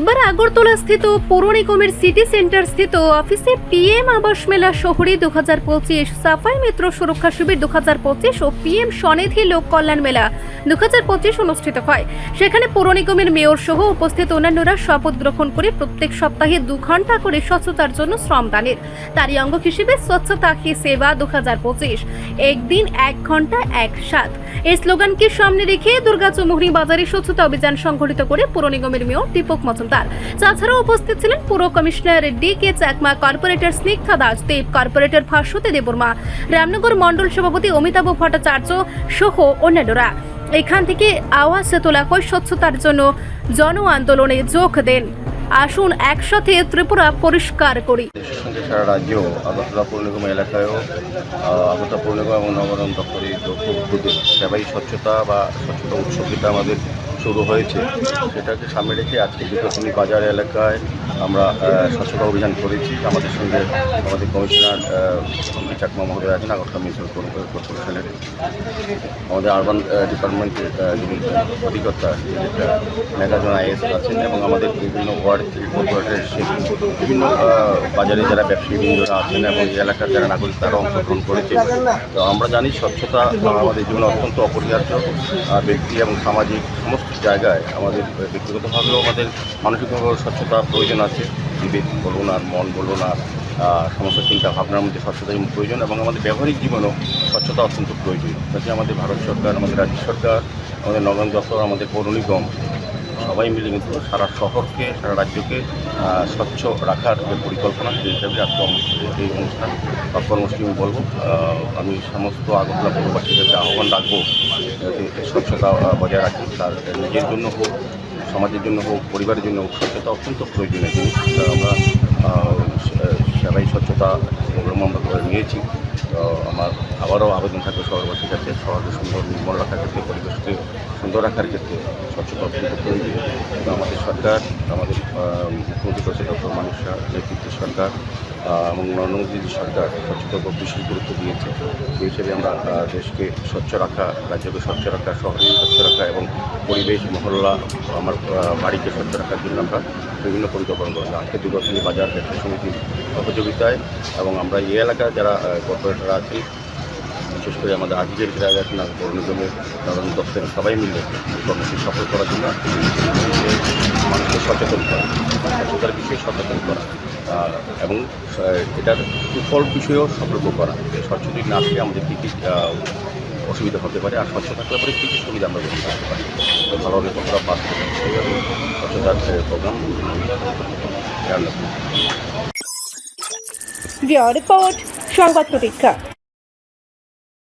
বুধবার আগরতলা স্থিত পৌর নিগমের সিটি সেন্টার স্থিত অফিসে পিএম আবাস মেলা শহরে দু হাজার পঁচিশ সাফাই মিত্র সুরক্ষা শিবির দু হাজার পঁচিশ ও পিএম স্বনিধি লোক কল্যাণ মেলা দু হাজার পঁচিশ অনুষ্ঠিত হয়। সেখানে পৌর নিগমের মেয়র সহ উপস্থিত অন্যান্যরা শপথ গ্রহণ করে প্রত্যেক সপ্তাহে দু ঘণ্টা করে স্বচ্ছতার জন্য শ্রমদানের তারই অঙ্গ হিসেবে স্বচ্ছতা হি সেবা দু হাজার পঁচিশ। একদিন এক ঘণ্টা এক সাত এই স্লোগানকে সামনে রেখে দুর্গা চৌমুহনী বাজারে স্বচ্ছতা অভিযান সংঘটিত করে পুর নিগমের মেয়র দীপক মজুমদার। তাছাড়াও উপস্থিত ছিলেন পুর commissioner D K Chakma, corporator Snigdha Das Deb corporator Bhaswati Debbarma, Ramnagar মণ্ডল সভাপতি অমিতাভ ভট্টাচার্য সহ অন্যান্যরা। এখান থেকে আওয়াজ তোলা হয় স্বচ্ছতার জন্য জন আন্দোলনে যোগ দেন। আসুন একসাথে ত্রিপুরা পরিষ্কার করি। সারা রাজ্য আগরতলা পৌর নিগম এলাকায়ও আগরতলা পৌর নিগম এবং নগরম দপ্তরের সেবাই স্বচ্ছতা বা স্বচ্ছতা উৎসবটা আমাদের শুরু হয়েছে। সেটাকে সামনে রেখে আজকে বিকশনী বাজার এলাকায় আমরা স্বচ্ছতা অভিযান করেছি। আমাদের সঙ্গে আমাদের কমিশনার চাকমা মহোদয় আছেন, আগরতলা মিউনিসিপাল কর্পোরেশনের আমাদের আরবান ডিপার্টমেন্টের যিনি অধিকর্তা মেগাজন আইএস আছেন এবং আমাদের বিভিন্ন ওয়ার্ড, কর্পোরেটের বিভিন্ন বাজারে যারা ব্যবসায়ী বৃন্দরা আছেন এবং এই এলাকার যারা নাগরিক, তারা অংশগ্রহণ করেছে। তো আমরা জানি স্বচ্ছতা আমাদের জীবনে অত্যন্ত অপরিহার্য ব্যক্তি এবং সামাজিক সমস্ত জায়গায় আমাদের ব্যক্তিগতভাবেও আমাদের মানসিকভাবেও স্বচ্ছতা প্রয়োজন আছে, বিবেক বলুন আর মন বলুন আর সমস্ত চিন্তা ভাবনার মধ্যে স্বচ্ছতা প্রয়োজন এবং আমাদের ব্যবহারিক জীবনেও স্বচ্ছতা অত্যন্ত প্রয়োজন। কাজে আমাদের ভারত সরকার, আমাদের রাজ্য সরকার, আমাদের নগর দপ্তর, আমাদের পৌর নিগম সবাই মিলে কিন্তু সারা শহরকে, সারা রাজ্যকে স্বচ্ছ রাখার যে পরিকল্পনা, সেই হিসাবে আজকে এই অনুষ্ঠান বা কর্মসূচি আমি বলব। আমি সমস্ত আগরতলা পৌরবাসীদের আহ্বান রাখব স্বচ্ছতা বজায় রাখি তার নিজের জন্য হোক, সমাজের জন্য হোক, পরিবারের জন্য হোক, স্বচ্ছতা অত্যন্ত প্রয়োজনীয় জিনিস। আমরা স্বচ্ছতা প্রোগ্রাম আমরা করে নিয়েছি। তো আমার আবারও আবেদন থাকবে শহরবাসীর কাছে শহরকে সুন্দর নির্মল রাখার ক্ষেত্রে, পরিবেশকে সুন্দর রাখার ক্ষেত্রে, স্বচ্ছতা আমাদের সরকার আমাদের মুখ্যমন্ত্রী রয়েছে ডক্টর মানুষ শাহ নেতৃত্বের সরকার এবং নরেন্দ্র সরকার স্বচ্ছতার উপর বিশেষ গুরুত্ব দিয়েছে। সেই হিসেবে আমরা দেশকে স্বচ্ছ রাখা, রাজ্যকে স্বচ্ছ রাখা, শহরকে স্বচ্ছ রাখা এবং পরিবেশ, মহল্লা, আমার বাড়িকে স্বচ্ছ রাখার জন্য আমরা বিভিন্ন পরিকল্পনা করছি আজকে দুর্গাপুরী বাজার ব্যবসা সমিতির সহযোগিতায় এবং আমরা এই এলাকার যারা কর্পোরেটররা আছেন বিশেষ করে আমাদের আজকের আর পৌর নিগমের নরেন্দ্র দপ্তরের সবাই মিলে কর্মসূচি সফল করার জন্য মানুষকে সচেতন করা স্বচ্ছতার বিষয়ে সচেতন করা এবং এটার সুফল বিষয়েও সতর্ক করা যে স্বচ্ছ যদি না আসলে আমাদের কী কী অসুবিধা হতে পারে আর স্বচ্ছ থাকলে পরে কী কী সুবিধা আমরা গ্রহণ করতে পারি ভালোভাবে কতটা পাস করতে সেইভাবে স্বচ্ছতার প্রোগ্রাম রিপোর্ট, সংবাদ প্রতীক্ষা।